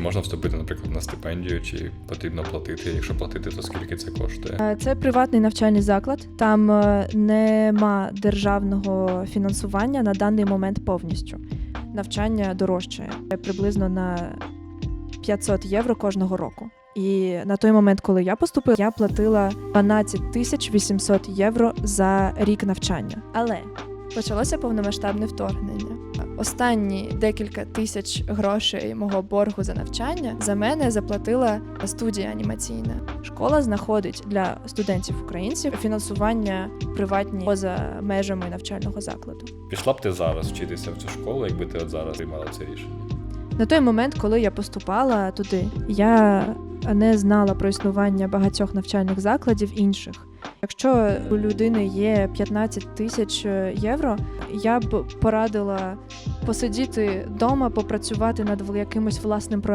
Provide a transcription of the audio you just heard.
Чи можна вступити, наприклад, на стипендію, чи потрібно платити? Якщо платити, то скільки це коштує? Е, Це приватний навчальний заклад. Там е, нема державного фінансування на даний момент повністю. Навчання дорожчає приблизно на 500 євро кожного року. І на той момент, коли я поступила, я платила 12 тисяч 800 євро за рік навчання. Але почалося повномасштабне вторгнення. Останні декілька тисяч грошей мого боргу за навчання за мене заплатила студія анімаційна. Школа знаходить для студентів українців фінансування приватні поза межами навчального закладу. Пішла б ти зараз вчитися в цю школу, якби ти от зараз приймала це рішення? На той момент, коли я поступала туди, я не знала про існування багатьох навчальних закладів інших. Якщо у людини є 15 тисяч євро, я б порадила посидіти вдома, попрацювати над якимось власним проектом.